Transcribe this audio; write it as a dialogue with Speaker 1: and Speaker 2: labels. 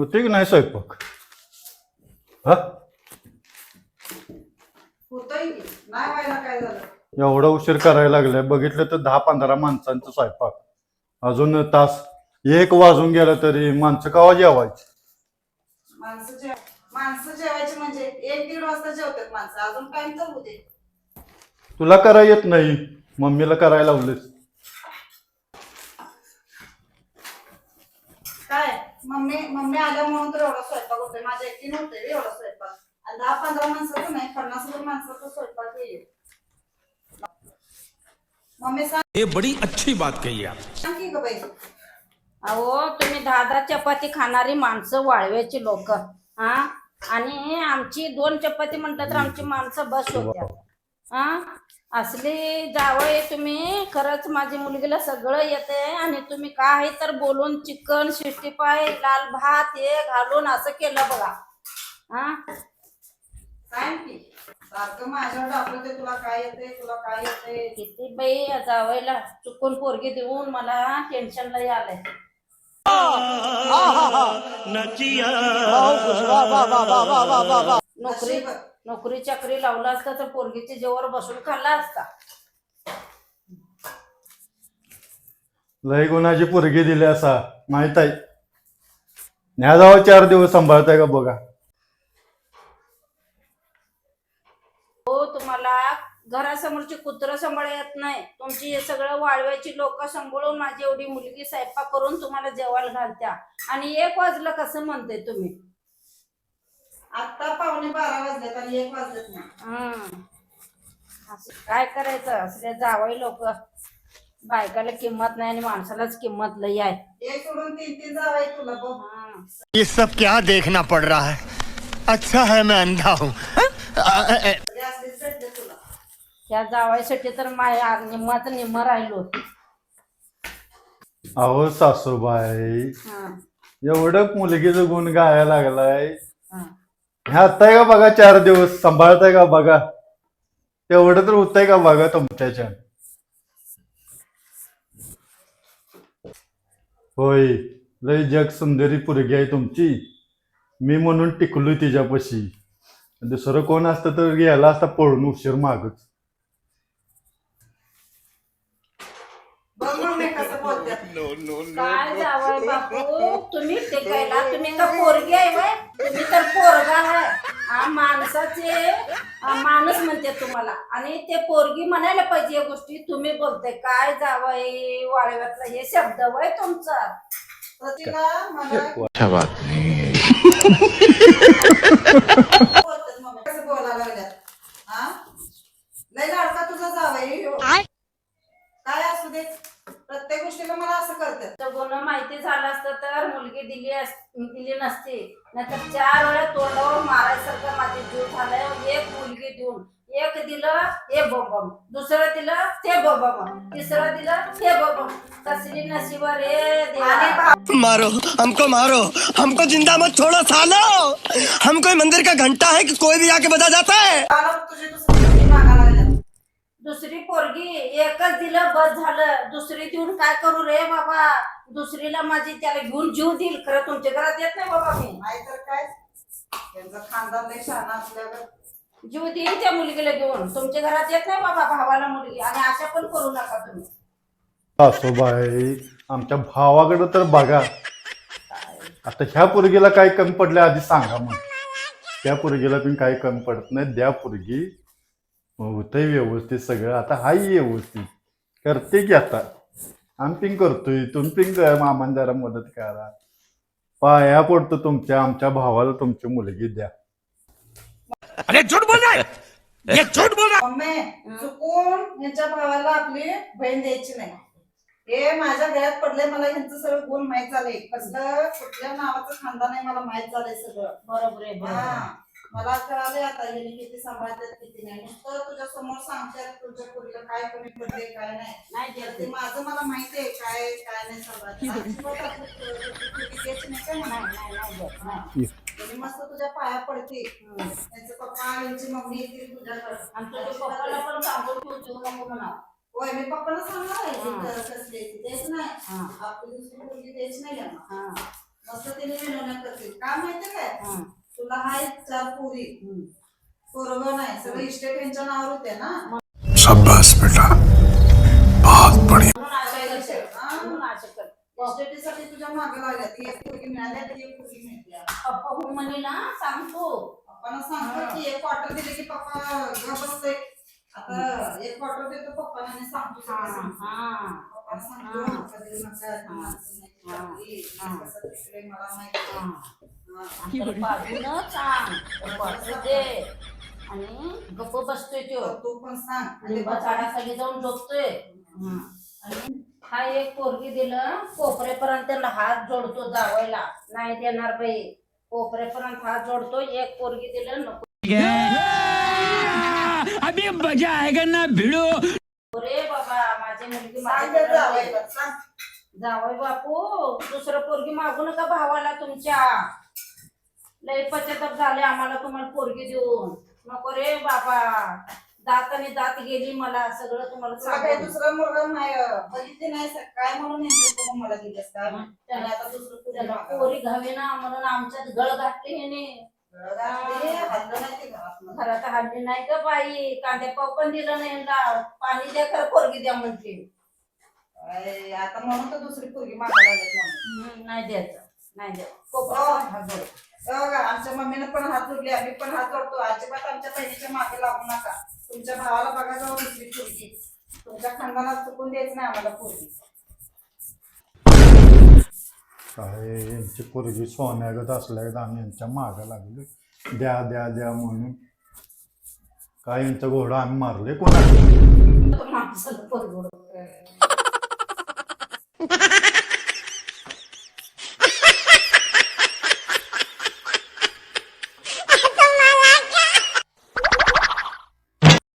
Speaker 1: होते की नाही स्वयंपाक. हा?
Speaker 2: होतोय की? नाही व्हायला काय झालं?
Speaker 1: एवढा उशीर करायला लागलाय. बघितलं तर दहा पंधरा माणसांचा स्वयंपाक. अजून तास एक वाजून गेला तरी माणसं कवा जेवायची?
Speaker 2: माणसं जेव माणसं जेवायची म्हणजे एक दीड वाजता जेवतात माणसं. अजून तर होते
Speaker 1: तुला करा येत नाही. मम्मीला करायला लावलेस
Speaker 2: काय मम्मी मम्मी आल्या म्हणून तर एवढा स्वयंपाक होतोय. माझ्या एकटी नव्हते रे एवढा स्वयंपाक. आणि दहा पंधरा माणसाचं नाही पन्नास हजार माणसाचा स्वयंपाक येईल मम्मी सांग.
Speaker 3: ये बड़ी अच्छी बात कही आप.
Speaker 2: की ग बाई.
Speaker 4: अहो तुम्ही दहा दहा चपाती खाणारी माणसं वाळव्याची लोक हा? आणि आमची दोन चपाती म्हटलं तर आमची माणसं बस होत्या. हा? असली जावळे तुम्ही. खरंच माझी मुलगीला सगळं येते आणि तुम्ही काय तर बोलून चिकन शिष्टी पाय लाल भात हे घालून असं केलं बघा. हा?
Speaker 2: की? सारखं माझ्यावर तुला काय येते तुला काय येते
Speaker 4: किती बाई जावयला चुकून पोरगी देऊन मला टेन्शनला आलंय. नोकरी. नोकरी चाकरी लावला असता तर पोरगीच्या जेवर बसून खाल्ला असता.
Speaker 1: लय गुणाची पोरगी दिली असा माहीत आहे न्या जावं चार दिवस सांभाळताय का बघा.
Speaker 4: हो तुम्हाला घरासमोरची कुत्र सांभाळ येत नाही. तुमची हे सगळं वाळव्याची लोक सांभाळून माझी एवढी मुलगी स्वयंपाक करून तुम्हाला जेवायला घालत्या. आणि एक वाजलं कसं म्हणते तुम्ही?
Speaker 2: आता पावणे बारा वाजलेत आणि एक वाजलेत ना.
Speaker 4: हं. असं काय करायचं? असले जावई लोक. बायकाला किंमत नाही आणि माणसालाच किंमत लई आहे.
Speaker 2: एक सोडून तीन तीन जावाय तुला बघ.
Speaker 4: हं.
Speaker 5: ये सब क्या देखना पड़ रहा है? अच्छा है मैं अंधा हूँ।
Speaker 2: असलीच भेटले तुला.
Speaker 4: त्या जावायसाठी तर माझ्या निम्माच निम्म राहिलो.
Speaker 1: अहो सासूबाई
Speaker 4: हं.
Speaker 1: एवढं मुलगीचं गुण गाया लागलाय.
Speaker 4: हं.
Speaker 1: ह्या आहे का बघा चार दिवस? सांभाळताय का बघा? तेवढं तर होतंय का बघा तुमच्याच्या? होय लय जग सुंदरी पोरगी आहे तुमची. मी म्हणून टिकलोय तिच्यापाशी. दुसरं कोण असतं तर गेला असता पळून उशीर मागच
Speaker 2: बघ मग मी कसं बोलते
Speaker 4: काय जावय बापू? तुम्ही टेकायला तुम्ही का पोरगी आहे वय. तुम्ही तर पोरगा आहे. हा माणसाचे हा, माणूस म्हणते तुम्हाला. आणि ते पोरगी म्हणायला पाहिजे या गोष्टी. तुम्ही बोलते काय जावय वाळव्यातला? हे शब्द वय तुमचा.
Speaker 2: तर तिला मला बोलायला लागल्यात. हा लय लाडका तुझा जावाई. काय असू दे. प्रत्येक गोष्टीला मला असं करतात.
Speaker 4: तर गुन्हा माहिती झालं असतं तर मुलगी दिली अस दिली नसती. नाहीतर चार वेळा तोंडावर मारायसारखं माझे जीव झालाय. एक मुलगी देऊन एक दिलं हे बोबम. दुसरं दिलं ते बोबम. तिसरं दिलं ते बोबम. कसली नशीब रे देवा.
Speaker 2: आणि बा-
Speaker 5: मारो हमको मारो. हमको जिंदा मत छोड़ो सालो. हम कोई मंदिर का घंटा है कि कोई भी आके बजा जाता है?
Speaker 4: पोरगी एकच दिलं बस झालं. दुसरी देऊन काय करू रे बाबा? दुसरीला माझी त्याला घेऊन जीव देईल. खरं तुमच्या घरात येत नाही बाबा मी.
Speaker 2: नाहीतर काय? त्यांचं खानदान लय शहाणा असल्यावर.
Speaker 4: जीव देईल त्या मुलगीला घेऊन. तुमच्या घरात येत नाही बाबा भावाला मुलगी. आणि अशा पण करू नका तुम्ही.
Speaker 1: सासूबाई आमच्या भावाकडं तर बघा. आता ह्या पोरगीला काय कमी पडलं आधी सांगा मग. त्या पोरगीला पण काही कमी पडत नाही. द्या पोरगी. होतंय व्यवस्थित सगळं. आता हाय व्यवस्थित. करते की आता. आम्ही करतोय. तुम्ही पिंग मामान जरा मदत करा. पाया पडतो तुमच्या. आमच्या भावाला तुमची मुलगी द्या.
Speaker 3: अरे झूठ बोल रहा है ये झूठ बोल रहा
Speaker 2: मम्मी चुकून यांच्या भावाला आपली बहीण द्यायची नाही. हे माझ्या गळ्यात पडले मला यांचं सगळं गुण माहीत झाले कसलं कुठल्या नावाचं खानदान आहे मला माहीत झालंय सगळं.
Speaker 4: बरोबर आहे बरोबर आहे.
Speaker 2: हा. मला कळाले आता हे किती सांभाळतात किती नाही. नुसतं तुझ्या समोर सांगतात तुझ्या पुरीला काय कमी पडले काय नाही.
Speaker 4: नाही
Speaker 2: तर ते माझं मला माहिती आहे काय काय नाही सांभाळत. मस्त तुझ्या पाया पडते त्यांचे पप्पा यांची मम्मी येतील तुझ्याकडे.
Speaker 4: आणि तुझ्या पप्पाला पण सांगून ठेव जीव नको म्हणा.
Speaker 2: होय मी पप्पाला सांगणार आहे द्यायचं नाही.
Speaker 4: हा.
Speaker 2: आपली दुसरी मुलगी नाही यांना
Speaker 4: हा.
Speaker 2: मस्त तिने विनवण्या करतील. का माहितीये काय?
Speaker 4: हं,
Speaker 2: तुला हाय चार पुरी. पोरग नाही सगळं इस्टेट यांच्या नावावर होते ना.
Speaker 3: शाबाश बेटा. बहुत बढ़िया.
Speaker 2: इस्टेटीसाठी तुझ्या मागे लागल्या ती एक पुरगी मिळाल्या ती एक पुरगी मिळते
Speaker 4: पप्पा हो म्हणे ना सांगतो.
Speaker 2: पप्पाला सांगतो की एक क्वार्टर दिले की पप्पा गप बसते आता एक क्वार्टर देतो पप्पाला आणि सांगतो
Speaker 4: हा
Speaker 2: सगळं सांगतो. मला माहिती आहे.
Speaker 4: आणि गप्प बसतोय तो
Speaker 2: पण सांग.
Speaker 4: झाडाखाली जाऊन झोपतोय. हं. आणि हा एक पोरगी दिलं कोपरेपर्यंत त्याला हात जोडतो जावायला. नाही देणार बाई. कोपरेपर्यंत हात जोडतो एक पोरगी दिलं नको.
Speaker 3: अभी मजा आएगा ना भिड़ो
Speaker 4: रे बाबा माझी मुलगी. जावय बापू दुसरं पोरगी मागू नका भावाला तुमच्या. लय पश्चाताप झाले आम्हाला तुम्हाला पोरगी देऊन नको रे बाबा दात आणि दात गेली मला सगळं तुम्हाला
Speaker 2: तुला काही
Speaker 4: सांगून.
Speaker 2: दुसरा मुलगा नाही बघितले नाही सर. काय म्हणून यांचं बघून मला दिलंस का आणि आता दुसरं
Speaker 4: त्याला
Speaker 2: मागावं.
Speaker 4: पोरी घावे ना म्हणून आमच्यात गळ घातली
Speaker 2: हल्लं नाही ते घरातनं.
Speaker 4: घरात हल्ली नाही का बाई कांद्या पाव पण दिलं नाही यांना पाणी द्या खरं पोरगी द्या म्हणते
Speaker 2: आता म्हणून तर दुसरी पोरगी मागायला लागत म्हणून.
Speaker 4: हम्म, नाही द्यायचं नाही द्यायचं
Speaker 2: हो.
Speaker 4: कोपरा.
Speaker 2: हो आमच्या मम्मीने पण हात जोडले आम्ही पण हात जोडतो अजिबात आमच्या बहिणीच्या मागे लागू नका. तुमच्या भावाला बघा जाऊ दुसरी पोरगी. तुमच्या खानदानात चुकून द्यायचं नाही आम्हाला पोरगी.
Speaker 1: काय यांची पोरगी सोन्यागत असल्यागत आम्ही यांच्या मागं लागलो द्या द्या द्या म्हणून. काय यांचा घोडा आम्ही मारले कोणा
Speaker 4: माणसाला.